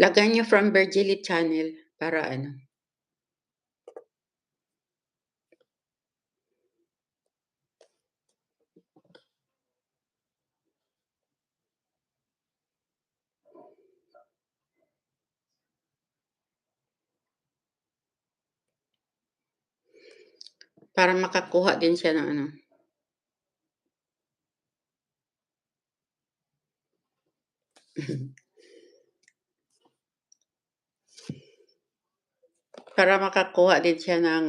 Lagay niyo from Virgilly channel para ano. Para makakuha din siya ng ano Para makakuha din siya ng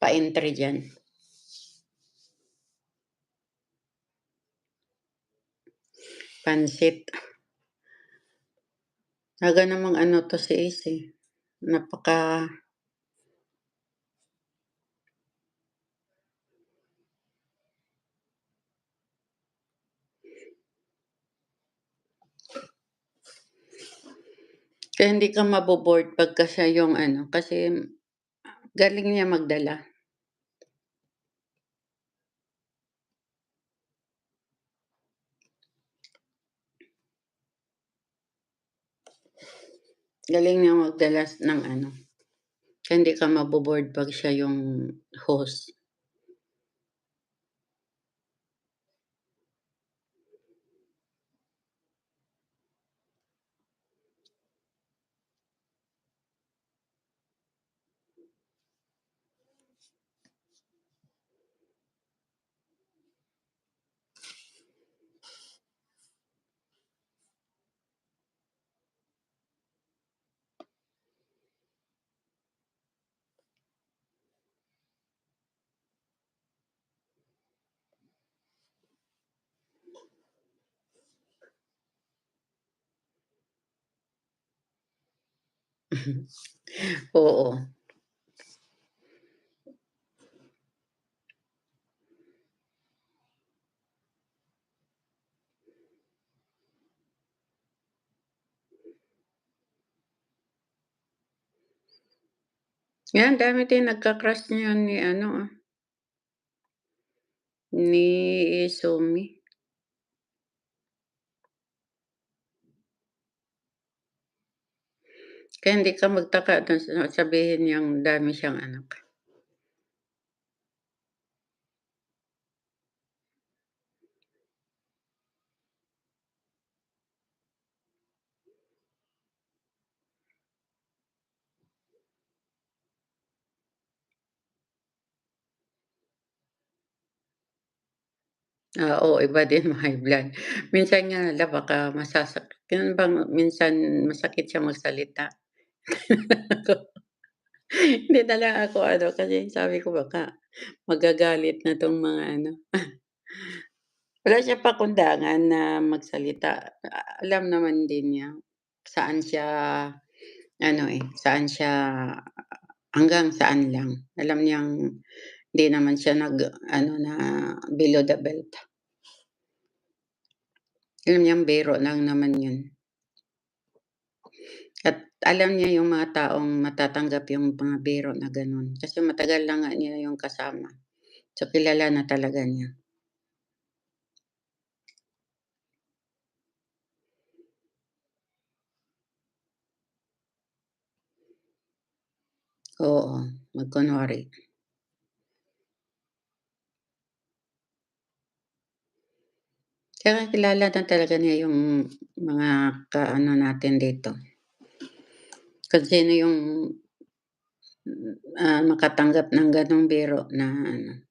pa-entry diyan. Pansit. Aga namang ano 'to si Ace, eh, napaka Kaya hindi ka mabo-bored pagka siya yung ano, kasi galing niya magdala. Galing niyang magdala ng ano, kaya hindi ka mabo-bored 'pag siya yung host. Oo. 'Yan dami din nagka-crush niyan ni ano, ah ni Somi. Kaya hindi ka magtaka sa sabihin niyang dami siyang anak. Oo, iba din ma-high blood. Minsan nga la baka masasak ganun bang minsan masakit siya magsalita? Hindi na lang ako ano, kasi sabi ko baka magagalit na 'tong mga ano. Wala siyang pakundangan na magsalita, alam naman din niya saan siya ano, eh, saan siya hanggang saan lang. Alam niyang hindi naman siya nag-ano na below the belt. Alam niyang biro lang naman yun. Alam niya yung mga taong matatanggap yung mga biro na gano'n, kasi matagal na nga niya yung kasama. So, kilala na talaga niya. Oo, magkunwari. Kaya kilala na talaga niya yung mga ka-ano natin dito. Kung sino yung, ah, makatanggap ng gano'ng biro na ano